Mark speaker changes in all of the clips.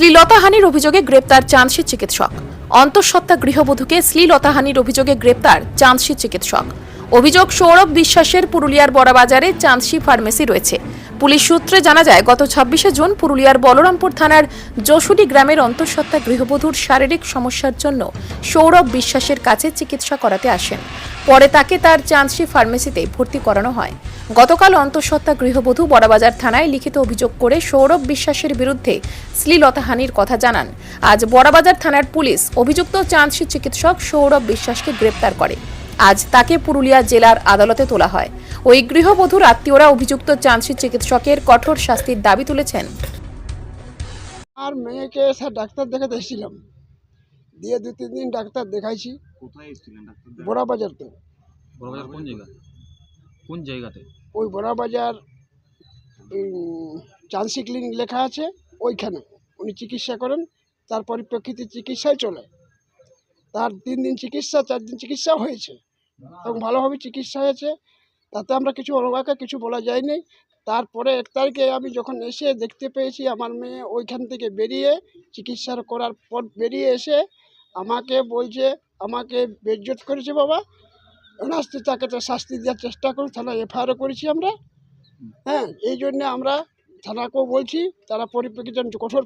Speaker 1: শ্লীলতাহানির অভিযোগে গ্রেপ্তার চাঁদশী চিকিৎসক। অন্তঃসত্ত্বা গৃহবধূকে শ্লীলতাহানির অভিযোগে গ্রেপ্তার চাঁদশী চিকিৎসক। অভিযোগ, সৌরভ বিশ্বাসের পুরুলিয়ার বড়বাজারে চাঁদশী ফার্মেসি রয়েছে। পুলিশ সূত্রে জানা যায়, গত ছাব্বিশে জুন পুরুলিয়ার বলরামপুর থানার যশুডি গ্রামের অন্তঃসত্ত্বা গৃহবধূর শারীরিক সমস্যার জন্য সৌরভ বিশ্বাসের কাছে চিকিৎসা করাতে আসেন। পরে তাকে তার চাঁদশী ফার্মেসিতে ভর্তি করানো হয়। গতকাল অন্তঃসত্ত্বা গৃহবধূ বড়বাজার থানায় লিখিত অভিযোগ করে সৌরভ বিশ্বাসের বিরুদ্ধে শ্লীলতাহানির কথা জানান। আজ বড়বাজার থানার পুলিশ অভিযুক্ত চাঁদশী চিকিৎসক সৌরভ বিশ্বাসকে গ্রেপ্তার করে। আজ তাকে পুরুলিয়া জেলার আদালতে তোলা হয়। ওই গৃহবধূর আত্মীয়রা অভিযুক্ত চাঁদশী চিকিৎসকের কঠোর শাস্তির দাবি তুলেছেন।
Speaker 2: আর মেয়েকে স্যার ডাক্তার দেখাতে এসেছিলাম। দিয়ে দু তিন দিন ডাক্তার দেখাইছি।
Speaker 3: কোথায় এসেছিলেন ডাক্তার দেখাতে?
Speaker 2: বড়া বাজারতে
Speaker 3: বড়বাজার কোন জায়গা? কোন জায়গাতে?
Speaker 2: ওই বড়া বাজার উম, চান্সি ক্লিনিক লেখা আছে ওইখানে। উনি চিকিৎসা করেন তার পরিপ্রেক্ষিতে চিকিৎসায় চলে। তার তিন দিন চিকিৎসা চার দিন চিকিৎসা হয়েছে। এবং ভালোভাবে চিকিৎসা হয়েছে। তাতে আমরা কিছু অনুবাকে কিছু বলা যায়নি তারপরে এক তারিখে আমি যখন এসে দেখতে পেয়েছি আমার মেয়ে ওইখান থেকে বেরিয়ে চিকিৎসার করার পর বেরিয়ে এসে আমাকে বলছে আমাকে বেজ্জত করেছে বাবা। অনাস্তে তাকে তো শাস্তি দেওয়ার চেষ্টা করি থানা এফআইআরও করেছি আমরা। হ্যাঁ এই জন্যে আমরা থানাকেও বলছি তারা পরিপ্রেক্ষিতে কঠোর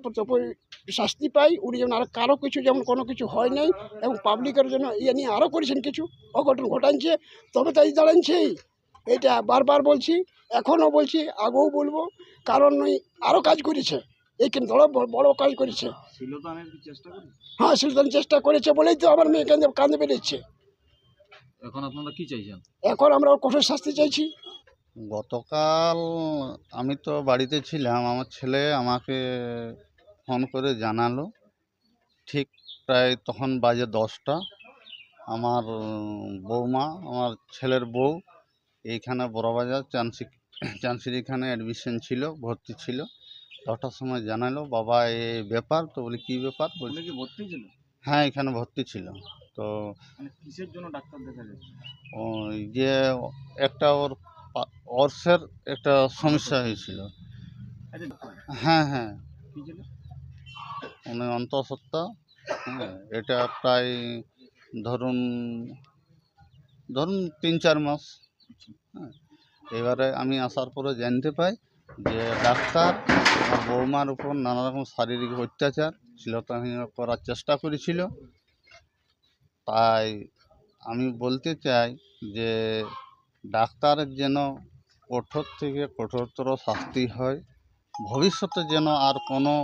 Speaker 2: শাস্তি পাই। উনি যেমন আর কারও কিছু যেমন কোনো কিছু হয় নাই এবং পাবলিকের জন্য ইয়ে নিয়ে আরও করেছেন কিছু অঘটন ঘটাচ্ছে তবে তাই দাঁড়াচ্ছেই এটা বারবার বলছি এখনও বলছি আগেও বলব কারণ ওই আরও কাজ করেছে। এইখানে বড় বড় কাজ করেছে। হ্যাঁ সুলতান চেষ্টা করেছে বলেই তো আমার মেয়ে কান্দে কান্দে বেরোচ্ছে
Speaker 3: এখন আপনারা কি চাইছেন?
Speaker 2: এখন আমরা ওর কঠোর শাস্তি চাইছি।
Speaker 4: গতকাল আমি তো বাড়িতে ছিলাম আমার ছেলে আমাকে ফোন করে জানালো। ঠিক প্রায় তখন বাজে দশটা। আমার বৌমা আমার ছেলের বউ এইখানে বড়বাজার চান্সি চান্সির এখানে অ্যাডমিশন ছিল ভর্তি ছিল। দশটার সময় জানালো বাবা এ ব্যাপার? তো বলি কী ব্যাপার?
Speaker 3: বলে ভর্তি ছিল
Speaker 4: হ্যাঁ এখানে ভর্তি ছিল তো
Speaker 3: মানে কিসের জন্য ডাক্তার দেখা যাচ্ছে?
Speaker 4: যে একটা ওর অর্সের একটা সমস্যা হয়েছিল।
Speaker 3: আচ্ছা
Speaker 4: হ্যাঁ হ্যাঁ। উনি অন্তঃসত্ত্বা হ্যাঁ এটা প্রায় ধরুন ধরুন তিন চার মাস। হ্যাঁ এবারে আমি আসার পরে জানতে পাই যে ডাক্তার বৌমার উপর নানা রকম শারীরিক অত্যাচার শ্লীলতাহীন করার চেষ্টা করেছিল। তাই আমি বলতে চাই যে ডাক্তারের যেন কঠোর থেকে কঠোরতর শাস্তি হয়, ভবিষ্যতে যেন আর কোনো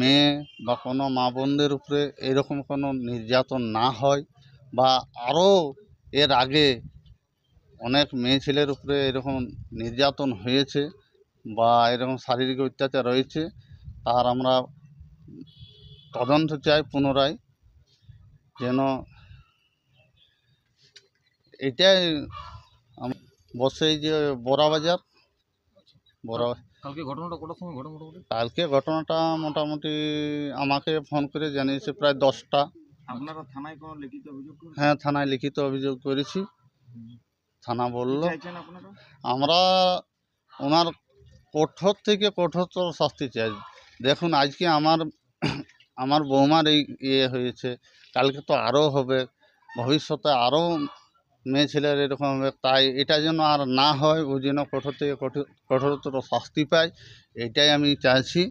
Speaker 4: মেয়ে বা কোনো মা বোনদের উপরে এরকম কোনো নির্যাতন না হয় বা আরও এর আগে অনেক মেয়ে ছেলের উপরে এরকম নির্যাতন হয়েছে বা এরকম শারীরিক অত্যাচার রয়েছে, তার আমরা তদন্ত চাই পুনরায় যেন এটাই আম- বসে যে বড়া বাজার। বড়া
Speaker 3: কালকে ঘটনাটা কটার সময় ঘটে মোটামুটি?
Speaker 4: কালকে ঘটনাটা মোটামুটি আমাকে ফোন করে জানিয়েছে প্রায় দশটা।
Speaker 3: আপনারা থানায় কোনো লিখিত অভিযোগ
Speaker 4: হ্যাঁ থানায় লিখিত অভিযোগ করেছি। থানা বলল আমরা ওনার কঠোর থেকে কঠোরতর শাস্তি চাই। দেখুন আজকে আমার আমার বৌমার এই ইয়ে হয়েছে। কালকে তো আরও হবে ভবিষ্যতে আরও মেয়ে ছেলের এরকম তাই এটা যেন আর না হয় ওই যেন কঠোর থেকে কঠোর কঠোরতর শাস্তি পায়, এটাই আমি চাইছি।